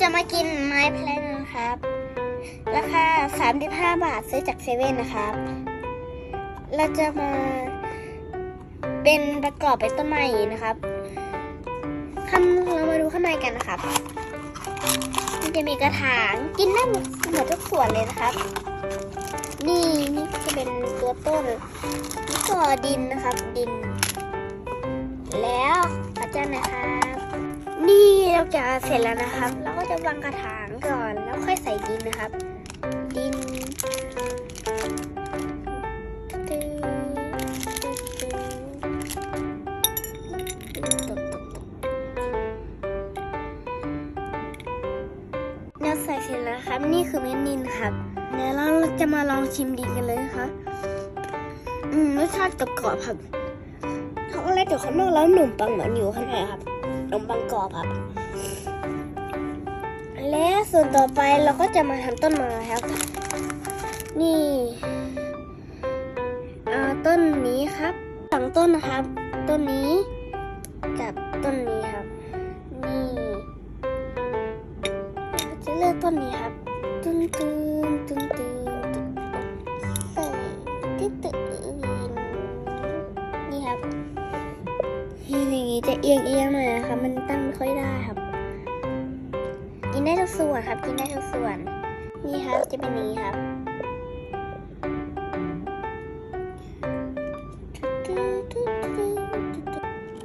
จะมากินไม้แพลนนะครับ ราคา 35 บาทซื้อจากเซเว่นนะครับ เราจะมาเป็นประกอบเป็นต้นไม้นะครับข้างเรามาดูข้างในกันนะครับ มันจะมีกระถางกินได้หมดหมดทุกส่วนเลยนะครับ นี่นี่จะเป็นตัวต้นนี่ก็ดินนะครับดิน แล้วอาจารย์นะครับ นี่เราจะเสร็จแล้วนะครับ เราก็จะวางกระถางก่อน แล้วค่อยใส่ดินนะครับ ดินเราใส่เสร็จแล้วครับ นี่คือเม็ดดินครับ เดี๋ยวเราจะมาลองชิมดินกันเลยนะคะอืมรสชาติกรอบๆครับช็อกโกแลตอยู่ข้างนอกแล้วขนมปังเหมือนอยู่ข้างในครับ นมปังกรอบครับ และส่วนต่อไปเราก็จะมาทำต้นไม้ครับ นี่ต้นนี้ครับสองต้นนะครับ ต้นนี้กับต้นนี้ครับ นี่จะเลือกต้นนี้ครับตึ้นตึ้นตึ้นตึ้นตึ้นใส่ตึ้นตึ้น อียงเอียงหน่อยนะครับมันตั้งไม่ค่อยได้ครับ กินได้ทุกส่วนครับ กินได้ทุกส่วน นี่ครับจะเป็นนี้ครับ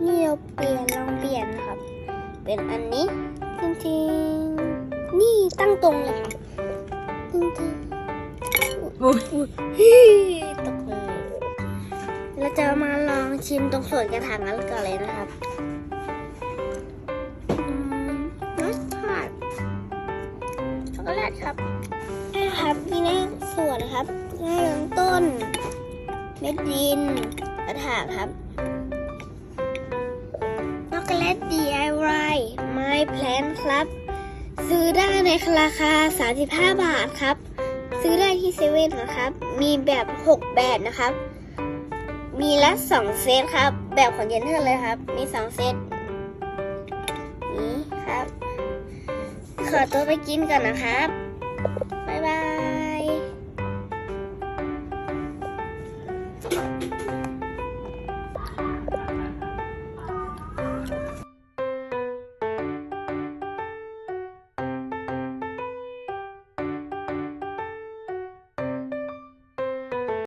นี่เราเปลี่ยนลองเปลี่ยนนะครับ เป็นอันนี้จริงๆนี่ตั้งตรงเลยค่ะจริงๆอุ๊ยอุ๊ยตกเลยเราจะมาลองชิมตรงส่วนกระถางนั้นก่อนเลยนะครับ ช็อกโกแลตครับนี่ครับนี่นะส่วนครับนี่ลำต้น เม็ดดินกระถางครับช็อกโกแลต DIY ไม้แพลนครับ ซื้อได้ในราคา 35 บาทครับ ซื้อได้ที่เซเว่นนะครับ มีแบบ 6 แบบนะครับ มีละ 2 เซตครับ แบบของเยนเทอร์เลยครับ มี 2 เซต ขอตัวไปกินก่อนนะครับ